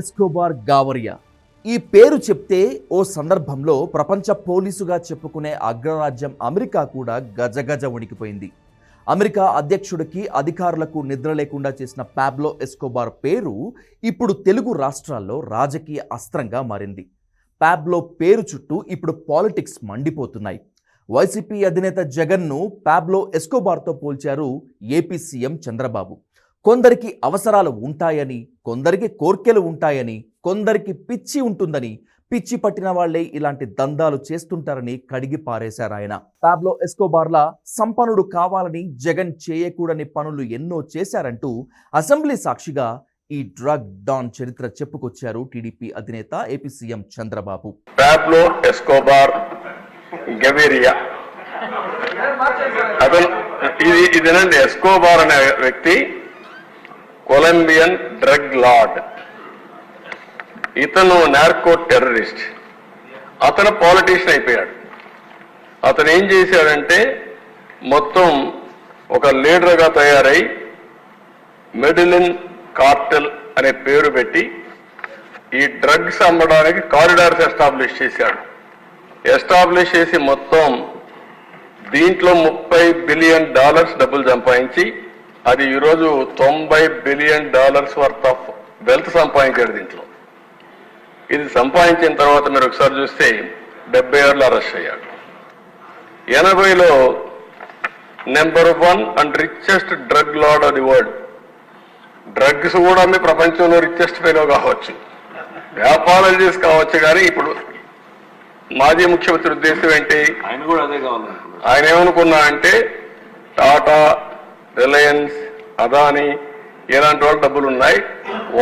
Escobar గావరియా. ఈ పేరు చెప్తే ఓ సందర్భంలో ప్రపంచ పోలీసుగా చెప్పుకునే అగ్రరాజ్యం అమెరికా కూడా గజగజ వణికిపోయింది. అమెరికా అధ్యక్షుడికి అధికారులకు నిద్ర లేకుండా చేసిన పాబ్లో ఎస్కోబార్ పేరు ఇప్పుడు తెలుగు రాష్ట్రాల్లో రాజకీయ అస్త్రంగా మారింది. పాబ్లో పేరు చుట్టూ ఇప్పుడు పాలిటిక్స్ మండిపోతున్నాయి. వైసీపీ అధినేత జగన్ను పాబ్లో ఎస్కోబార్తో పోల్చారు ఏపీ సీఎం చంద్రబాబు. కొందరికి అవసరాలు ఉంటాయని కొందరికి కోర్కెలు ఉంటాయని కొందరికి పిచ్చి ఉంటుందని పిచ్చి పట్టిన వాళ్ళే ఇలాంటి దందాలు చేస్తుంటారని కడిగి పారేశారు ఆయన. పాబ్లో ఎస్కోబార్లా సంపన్నుడు కావాలని జగన్ చేయకూడని పనులు ఎన్నో చేశారంటూ అసెంబ్లీ సాక్షిగా ఈ డ్రగ్ డాన్ చరిత్ర చెప్పుకొచ్చారు టీడీపీ అధినేత AP CM Chandrababu. Pablo Escobar Gaviria అతను ఇది ఇదేనండి ఎస్కోబార్ అనే వ్యక్తి కొలంబియన్ డ్రగ్ లార్డ్. ఇతను నార్కో టెర్రరిస్ట్. అతను పాలిటీషియన్ అయిపోయాడు. అతను ఏం చేశాడంటే మొత్తం ఒక లీడర్గా తయారై మెడిలిన్ కార్టల్ అనే పేరు పెట్టి ఈ డ్రగ్స్ అమ్మడానికి కారిడార్స్ ఎస్టాబ్లిష్ చేశాడు. ఎస్టాబ్లిష్ చేసి మొత్తం దీంట్లో ముప్పై బిలియన్ డాలర్స్ డబ్బులు సంపాదించి అది ఈరోజు తొంభై billion dollars worth of wealth సంపాదించాడు దీంట్లో. ఇది సంపాదించిన తర్వాత మీరు ఒకసారి చూస్తే డెబ్బై ఏళ్ళు అరెస్ట్ అయ్యాడు. ఎనభైలో number one and richest drug lord of the world drugs కూడా అమ్మి ప్రపంచంలో రిచెస్ట్ ఫెలో కావచ్చు. వ్యాపారాలు చేసి కావచ్చు కానీ ఇప్పుడు మాజీ ముఖ్యమంత్రి ఉద్దేశం ఏంటి? ఆయన కూడా అదే కావాలనుకున్నారు ఆయన ఏమనుకున్నా అంటే టాటా రిలయన్స్ అదాని ఇలాంటి వాళ్ళ డబ్బులు ఉన్నాయి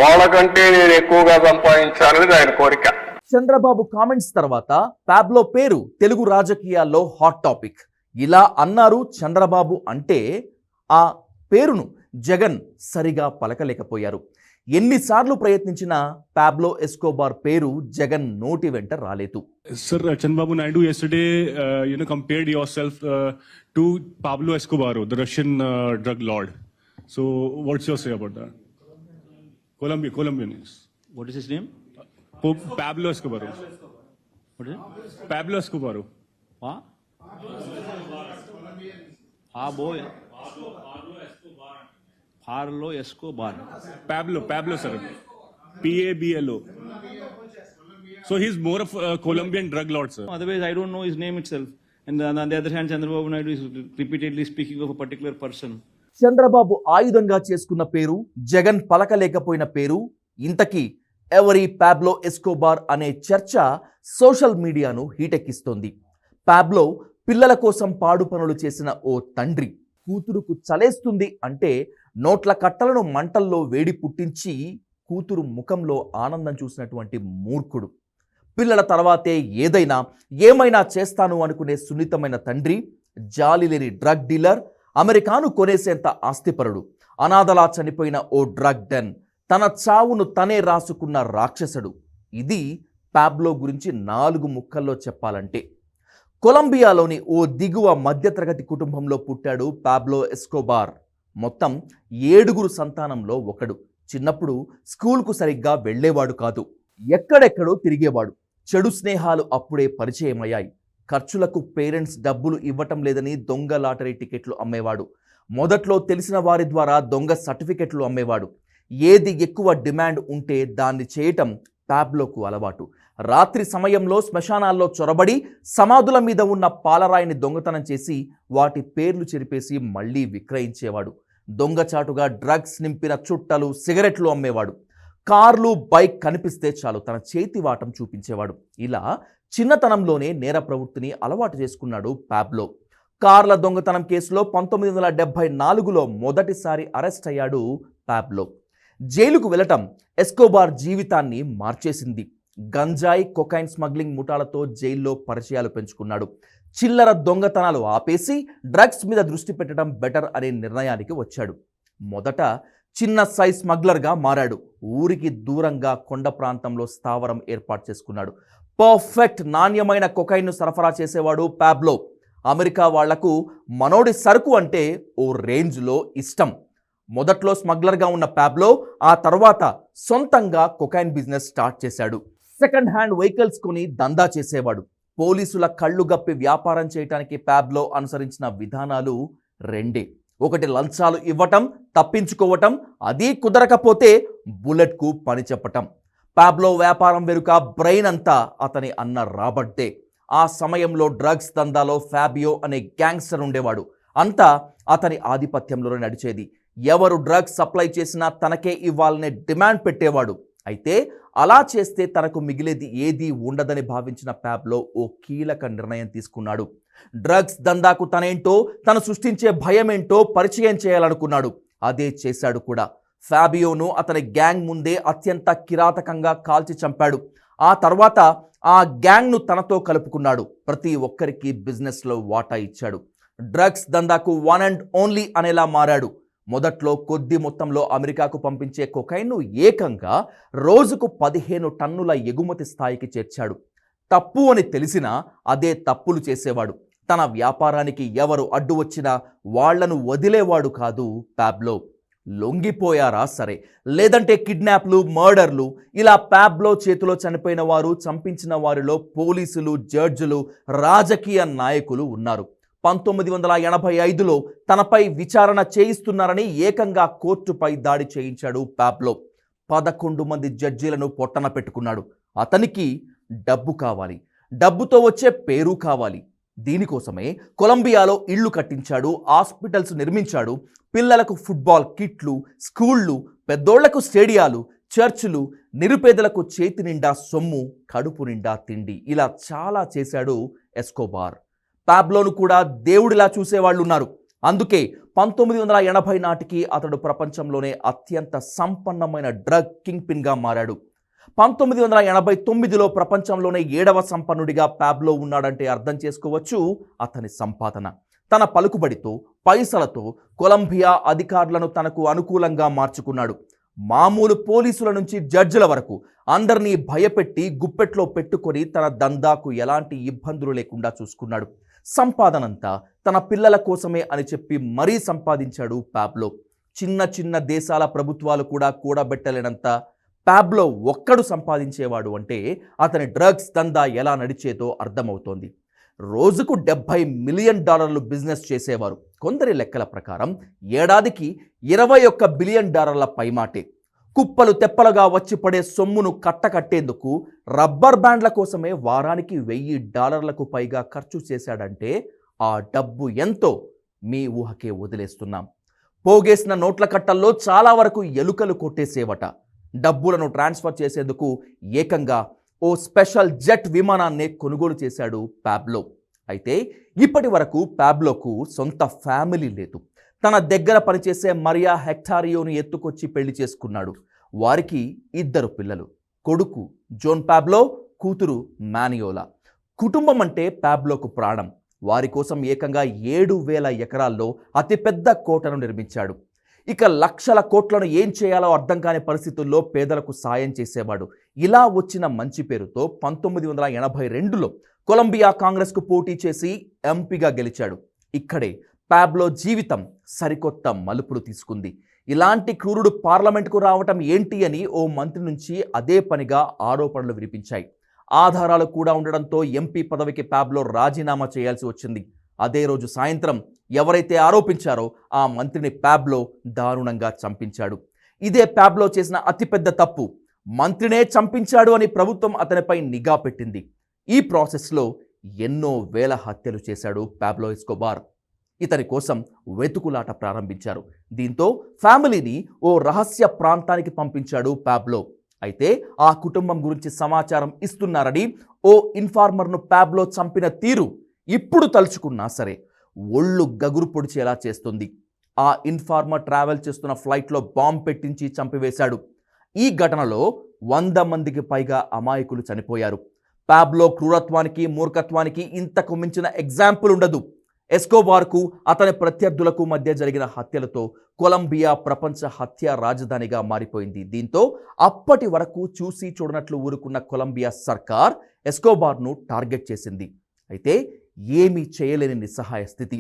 వాళ్ళకంటే నేను ఎక్కువగా సంపాదించాలనేది ఆయన కోరిక. చంద్రబాబు కామెంట్స్ తర్వాత ప్యాబ్లో పేరు తెలుగు రాజకీయాల్లో హాట్ టాపిక్. ఇలా అన్నారు చంద్రబాబు అంటే ఆ పేరును జగన్ సరిగా పలకలేకపోయారు. ఎన్నిసార్లు ప్రయత్నించినా ప్యాబ్లో ఎస్కోబార్ పేరు జగన్ నోటి వెంట రాలేదు. Sir Chandrababu Naidu yesterday you know compared yourself to Pablo Escobar the Russian drug lord so what's your say about that Colombia Colombia news what is his name Pablo Escobar Pablo Escobar was a boy Pablo Escobar. Pablo Pablo sir. P A B L O so he's more of Colombian drug lord sir otherwise I don't know his name itself other hand Chandrababu Naidu is speaking of particular person Chandrababu ఆయుధంగా చేసుకున్న పేరు జగన్ పలకలేకపోయిన పేరు ఇంతకీ every Pablo Escobar అనే చర్చ social మీడియాను హీటెక్కిస్తోంది. Pablo పిల్లల కోసం పాడు చేసిన ఓ తండ్రి. కూతురుకు చలేస్తుంది అంటే నోట్ల కట్టలను మంటల్లో వేడి పుట్టించి కూతురు ముఖంలో ఆనందం చూసినటువంటి మూర్ఖుడు. పిల్లల తర్వాతే ఏదైనా ఏమైనా చేస్తాను అనుకునే సున్నితమైన తండ్రి జాలి లేని డ్రగ్ డీలర్ అమెరికాను కొనేసేంత ఆస్తిపరుడు అనాథలా చనిపోయిన ఓ డ్రగ్ డెన్ తన చావును తనే రాసుకున్న రాక్షసుడు. ఇది పాబ్లో గురించి నాలుగు ముక్కల్లో చెప్పాలంటే కొలంబియాలోని ఓ దిగువ మధ్యతరగతి కుటుంబంలో పుట్టాడు పాబ్లో ఎస్కోబార్. మొత్తం ఏడుగురు సంతానంలో ఒకడు. చిన్నప్పుడు స్కూల్కు సరిగ్గా వెళ్ళేవాడు కాదు. ఎక్కడెక్కడో తిరిగేవాడు. చెడు స్నేహాలు అప్పుడే పరిచయమయ్యాయి. ఖర్చులకు పేరెంట్స్ డబ్బులు ఇవ్వటం లేదని దొంగ లాటరీ టికెట్లు అమ్మేవాడు. మొదట్లో తెలిసిన వారి ద్వారా దొంగ సర్టిఫికెట్లు అమ్మేవాడు. ఏది ఎక్కువ డిమాండ్ ఉంటే దాన్ని చేయటం ప్యాబ్లోకు అలవాటు. రాత్రి సమయంలో శ్మశానాల్లో చొరబడి సమాధుల మీద ఉన్న పాలరాయిని దొంగతనం చేసి వాటి పేర్లు చెరిపేసి మళ్ళీ విక్రయించేవాడు. దొంగచాటుగా డ్రగ్స్ నింపిన చుట్టలు సిగరెట్లు అమ్మేవాడు. కార్లు బైక్ కనిపిస్తే చాలు తన చేతి వాటం చూపించేవాడు. ఇలా చిన్నతనంలోనే నేర ప్రవృత్తిని అలవాటు చేసుకున్నాడు ప్యాబ్లో కార్ల దొంగతనం కేసులో పంతొమ్మిది వందల డెబ్బై నాలుగులో మొదటిసారి అరెస్ట్ అయ్యాడు ప్యాబ్లో జైలుకు వెళ్ళటం ఎస్కోబార్ జీవితాన్ని మార్చేసింది. గంజాయి కొకైన్ స్మగ్లింగ్ ముఠాలతో జైల్లో పరిచయాలు పెంచుకున్నాడు. చిల్లర దొంగతనాలు ఆపేసి డ్రగ్స్ మీద దృష్టి పెట్టడం బెటర్ అనే నిర్ణయానికి వచ్చాడు. మొదట చిన్న సైజ్ స్మగ్లర్గా మారాడు. ఊరికి దూరంగా కొండ ప్రాంతంలో స్థావరం ఏర్పాటు చేసుకున్నాడు. పర్ఫెక్ట్ నాణ్యమైన కొకైన్ను సరఫరా చేసేవాడు ప్యాబ్లో అమెరికా వాళ్ళకు మనోడి సరుకు అంటే ఓ రేంజ్లో ఇష్టం. మొదట్లో స్మగ్లర్గా ఉన్న ప్యాబ్లో ఆ తర్వాత సొంతంగా కొకైన్ బిజినెస్ స్టార్ట్ చేశాడు. సెకండ్ హ్యాండ్ వెహికల్స్ కొని దందా చేసేవాడు. పోలీసుల కళ్ళు గప్పి వ్యాపారం చేయడానికి ప్యాబ్లో అనుసరించిన విధానాలు రెండే. ఒకటి లంచాలు ఇవ్వటం తప్పించుకోవటం అది కుదరకపోతే బుల్లెట్కు పని చెప్పటం. ప్యాబ్లో వ్యాపారం వెనుక బ్రెయిన్ అంతా అతని అన్న రాబర్టే. ఆ సమయంలో డ్రగ్స్ దందాలో ఫ్యాబియో అనే గ్యాంగ్స్టర్ ఉండేవాడు. అంతా అతని ఆధిపత్యంలోనే నడిచేది. ఎవరు డ్రగ్స్ సప్లై చేసినా తనకే ఇవ్వాలనే డిమాండ్ పెట్టేవాడు. అయితే అలా చేస్తే తనకు మిగిలేది ఏదీ ఉండదని భావించిన ప్యాబ్లో ఓ కీలక నిర్ణయం తీసుకున్నాడు. డ్రగ్స్ దందాకు తనేంటో తను సృష్టించే భయమేంటో పరిచయం చేయాలనుకున్నాడు. అదే చేశాడు కూడా. ఫ్యాబియోను అతని గ్యాంగ్ ముందే అత్యంత కిరాతకంగా కాల్చి చంపాడు. ఆ తర్వాత ఆ గ్యాంగ్ను తనతో కలుపుకున్నాడు. ప్రతి ఒక్కరికి బిజినెస్లో వాటా ఇచ్చాడు. డ్రగ్స్ దందాకు వన్ అండ్ ఓన్లీ అనేలా మారాడు. మొదట్లో కొద్ది మొత్తంలో అమెరికాకు పంపించే కొకైన్ను ఏకంగా రోజుకు పదిహేను టన్నుల ఎగుమతి స్థాయికి చేర్చాడు. తప్పు అని తెలిసినా అదే తప్పులు చేసేవాడు. తన వ్యాపారానికి ఎవరు అడ్డు వచ్చినా వాళ్ళను వదిలేవాడు కాదు ప్యాబ్లో. లొంగిపోయారా సరే. లేదంటే కిడ్నాప్లు మర్డర్లు ఇలా ప్యాబ్లో చేతిలో చనిపోయిన వారు చంపించిన వారిలో పోలీసులు జడ్జులు రాజకీయ నాయకులు ఉన్నారు. పంతొమ్మిది వందల ఎనభై ఐదులో తనపై విచారణ చేయిస్తున్నారని ఏకంగా కోర్టుపై దాడి చేయించాడు ప్యాబ్లో. పదకొండు మంది జడ్జీలను పొట్టన పెట్టుకున్నాడు. అతనికి డబ్బు కావాలి. డబ్బుతో వచ్చే పేరు కావాలి. దీనికోసమే కొలంబియాలో ఇళ్ళు కట్టించాడు హాస్పిటల్స్ నిర్మించాడు పిల్లలకు ఫుట్బాల్ కిట్లు స్కూళ్ళు పెద్దోళ్ళకు స్టేడియాలు చర్చిలు నిరుపేదలకు చేతి నిండా సొమ్ము కడుపు నిండా తిండి ఇలా చాలా చేశాడు ఎస్కోబార్. పాబ్లోను కూడా దేవుడిలా చూసేవాళ్ళు ఉన్నారు అందుకే పంతొమ్మిది వందల ఎనభై నాటికి అతడు ప్రపంచంలోనే అత్యంత సంపన్నమైన డ్రగ్ కింగ్ పిన్గా మారాడు. పంతొమ్మిది వందల ఎనభై తొమ్మిదిలో ప్రపంచంలోనే ఏడవ సంపన్నుడిగా ప్యాబ్లో ఉన్నాడంటే అర్థం చేసుకోవచ్చు అతని సంపాదన. తన పలుకుబడితో పైసలతో కొలంబియా అధికారులను తనకు అనుకూలంగా మార్చుకున్నాడు. మామూలు పోలీసుల నుంచి జడ్జిల వరకు అందరినీ భయపెట్టి గుప్పెట్లో పెట్టుకొని తన దందాకు ఎలాంటి ఇబ్బందులు లేకుండా చూసుకున్నాడు. సంపాదనంతా తన పిల్లల కోసమే అని చెప్పి మరీ సంపాదించాడు ప్యాబ్లో చిన్న చిన్న దేశాల ప్రభుత్వాలు కూడా కూడబెట్టలేనంత ప్యాబ్లో ఒక్కడు సంపాదించేవాడు అంటే అతని డ్రగ్స్ దందా ఎలా నడిచేదో అర్థమవుతోంది. రోజుకు డెబ్భై మిలియన్ డాలర్లు బిజినెస్ చేసేవారు. కొందరి లెక్కల ప్రకారం ఏడాదికి ఇరవై ఒక్క బిలియన్ డాలర్ల పైమాటే. కుప్పలు తెప్పలుగా వచ్చి పడే సొమ్మును కట్టకట్టేందుకు రబ్బర్ బ్యాండ్ల కోసమే వారానికి వెయ్యి డాలర్లకు పైగా ఖర్చు చేశాడంటే ఆ డబ్బు ఎంతో మీ ఊహకే వదిలేస్తున్నాం. పోగేసిన నోట్ల కట్టల్లో చాలా వరకు ఎలుకలు కొట్టేసేవట. డబ్బులను ట్రాన్స్ఫర్ చేసేందుకు ఏకంగా ఓ స్పెషల్ జెట్ విమానాన్ని కొనుగోలు చేశాడు ప్యాబ్లో అయితే ఇప్పటి వరకు ప్యాబ్లోకు సొంత ఫ్యామిలీ లేదు. తన దగ్గర పనిచేసే మరియా హెక్టారియోను ఎత్తుకొచ్చి పెళ్ళి చేసుకున్నాడు. వారికి ఇద్దరు పిల్లలు. కొడుకు జోన్ ప్యాబ్లో కూతురు మానియోలా. కుటుంబం అంటే ప్యాబ్లోకు ప్రాణం. వారి కోసం ఏకంగా ఏడు వేల ఎకరాల్లో అతిపెద్ద కోటను నిర్మించాడు. ఇక లక్షల కోట్లను ఏం చేయాలో అర్థం కాని పరిస్థితుల్లో పేదలకు సాయం చేసేవాడు. ఇలా వచ్చిన మంచి పేరుతో పంతొమ్మిది వందల ఎనభై రెండులో కొలంబియా కాంగ్రెస్కు పోటీ చేసి ఎంపీగా గెలిచాడు. ఇక్కడే ప్యాబ్లో జీవితం సరికొత్త మలుపులు తీసుకుంది. ఇలాంటి క్రూరుడు పార్లమెంటుకు రావటం ఏంటి అని ఓ మంత్రి నుంచి అదే పనిగా ఆరోపణలు వినిపించాయి. ఆధారాలు కూడా ఉండడంతో ఎంపీ పదవికి ప్యాబ్లో రాజీనామా చేయాల్సి వచ్చింది. అదే రోజు సాయంత్రం ఎవరైతే ఆరోపించారో ఆ మంత్రిని ప్యాబ్లో దారుణంగా చంపించాడు. ఇదే ప్యాబ్లో చేసిన అతిపెద్ద తప్పు. మంత్రినే చంపించాడు అని ప్రభుత్వం అతనిపై నిఘా పెట్టింది. ఈ ప్రాసెస్లో ఎన్నో వేల హత్యలు చేశాడు ప్యాబ్లో ఎస్కోబార్. ఇతని కోసం వెతుకులాట ప్రారంభించారు. దీంతో ఫ్యామిలీని ఓ రహస్య ప్రాంతానికి పంపించాడు ప్యాబ్లో అయితే ఆ కుటుంబం గురించి సమాచారం ఇస్తున్నారని ఓ ఇన్ఫార్మర్ను ప్యాబ్లో చంపిన తీరు ఇప్పుడు తలుచుకున్నా సరే ఒళ్ళు గగురు పొడిచేలా చేస్తుంది. ఆ ఇన్ఫార్మర్ ట్రావెల్ చేస్తున్న ఫ్లైట్లో బాంబ్ పెట్టించి చంపివేశాడు. ఈ ఘటనలో వంద మందికి పైగా అమాయకులు చనిపోయారు. ప్యాబ్లో క్రూరత్వానికి మూర్ఖత్వానికి ఇంతకు మించిన ఎగ్జాంపుల్ ఉండదు. ఎస్కోబార్కు అతని ప్రత్యర్థులకు మధ్య జరిగిన హత్యలతో కొలంబియా ప్రపంచ హత్య రాజధానిగా మారిపోయింది. దీంతో అప్పటి వరకు చూసి చూడనట్లు ఊరుకున్న కొలంబియా సర్కార్ ఎస్కోబార్ను టార్గెట్ చేసింది. అయితే ఏమీ చేయలేని నిస్సహాయ స్థితి.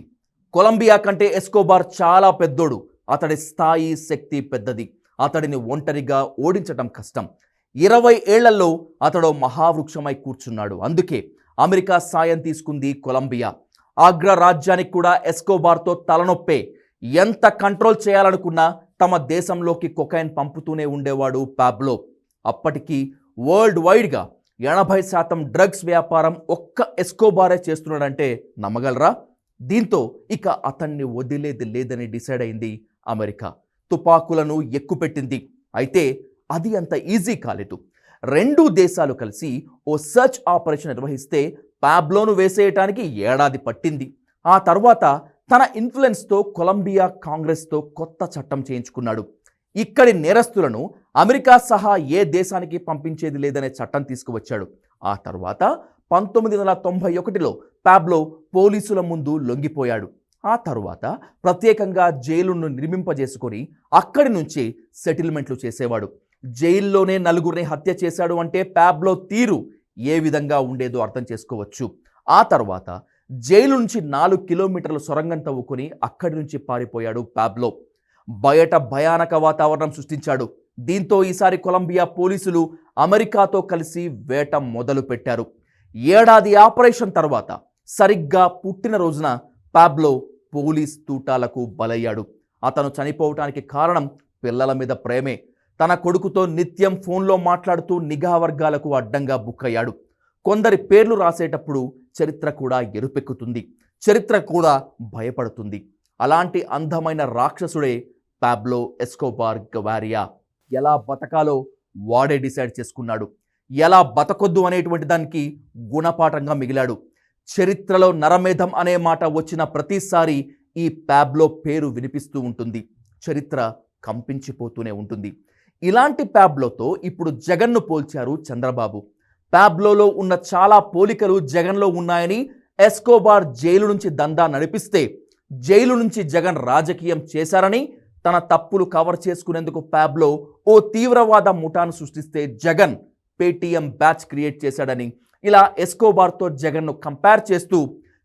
కొలంబియా కంటే ఎస్కోబార్ చాలా పెద్దోడు. అతడి స్థాయి శక్తి పెద్దది. అతడిని ఒంటరిగా ఓడించటం కష్టం. ఇరవై ఏళ్ళలో అతడు మహావృక్షమై కూర్చున్నాడు. అందుకే అమెరికా సాయం తీసుకుంది కొలంబియా. అగ్రరాజ్యానికి కూడా ఎస్కోబార్తో తలనొప్పే. ఎంత కంట్రోల్ చేయాలనుకున్నా తమ దేశంలోకి కొకైన్ పంపుతూనే ఉండేవాడు పాబ్లో. అప్పటికి వరల్డ్ వైడ్గా ఎనభై శాతం డ్రగ్స్ వ్యాపారం ఒక్క ఎస్కోబారే చేస్తున్నాడంటే నమ్మగలరా? దీంతో ఇక అతన్ని వదిలేది లేదని డిసైడ్ అయింది అమెరికా. తుపాకులను ఎక్కుపెట్టింది. అయితే అది అంత ఈజీ కాలేదు. రెండు దేశాలు కలిసి ఓ సర్చ్ ఆపరేషన్ నిర్వహిస్తే పాబ్లోను వేసేయటానికి ఏడాది పట్టింది. ఆ తర్వాత తన ఇన్ఫ్లుయెన్స్తో కొలంబియా కాంగ్రెస్తో కొత్త చట్టం చేయించుకున్నాడు. ఇక్కడి నేరస్తులను అమెరికా సహా ఏ దేశానికి పంపించేది లేదనే చట్టం తీసుకువచ్చాడు. ఆ తర్వాత పంతొమ్మిది వందల తొంభై ఒకటిలో పాబ్లో పోలీసుల ముందు లొంగిపోయాడు. ఆ తరువాత ప్రత్యేకంగా జైలును నిర్మింపజేసుకొని అక్కడి నుంచి సెటిల్మెంట్లు చేసేవాడు. జైల్లోనే నలుగురిని హత్య చేశాడు అంటే ప్యాబ్లో తీరు ఏ విధంగా ఉండేదో అర్థం చేసుకోవచ్చు. ఆ తర్వాత జైలు నుంచి నాలుగు కిలోమీటర్ల సొరంగం తవ్వుకొని అక్కడి నుంచి పారిపోయాడు ప్యాబ్లో బయట భయానక వాతావరణం సృష్టించాడు. దీంతో ఈసారి కొలంబియా పోలీసులు అమెరికాతో కలిసి వేట మొదలు పెట్టారు ఏడాది ఆపరేషన్ తర్వాత సరిగ్గా పుట్టిన రోజున పాబ్లో పోలీస్ తూటాలకు బలయ్యాడు. అతను చనిపోవటానికి కారణం పిల్లల మీద ప్రేమే. తన కొడుకుతో నిత్యం ఫోన్లో మాట్లాడుతూ నిఘా వర్గాలకు అడ్డంగా బుక్ అయ్యాడు. కొందరి పేర్లు రాసేటప్పుడు చరిత్ర కూడా ఎరుపెక్కుతుంది. చరిత్ర కూడా భయపడుతుంది. అలాంటి అందమైన రాక్షసుడే పాబ్లో ఎస్కోబార్ గవారియా. ఎలా బతకాలో వాడే డిసైడ్ చేసుకున్నాడు. ఎలా బతకొద్దు అనేటువంటి దానికి గుణపాఠంగా మిగిలాడు. చరిత్రలో నరమేధం అనే మాట వచ్చిన ప్రతిసారి ఈ ప్యాబ్లో పేరు వినిపిస్తూ ఉంటుంది. చరిత్ర కంపించిపోతూనే ఉంటుంది. ఇలాంటి ప్యాబ్లోతో ఇప్పుడు జగన్ను పోల్చారు చంద్రబాబు. ప్యాబ్లోలో ఉన్న చాలా పోలికలు జగన్లో ఉన్నాయని ఎస్కోబార్ జైలు నుంచి దందా నడిపిస్తే జైలు నుంచి జగన్ రాజకీయం చేశారని తన తప్పులు కవర్ చేసుకునేందుకు ప్యాబ్లో ఓ తీవ్రవాద ముఠాను సృష్టిస్తే జగన్ పేటీఎం బ్యాచ్ క్రియేట్ చేశాడని ఇలా ఎస్కోబార్తో జగన్ను కంపేర్ చేస్తూ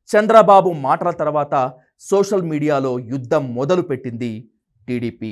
చంద్రబాబు మాటల తర్వాత సోషల్ మీడియాలో యుద్ధం మొదలుపెట్టింది టీడీపీ.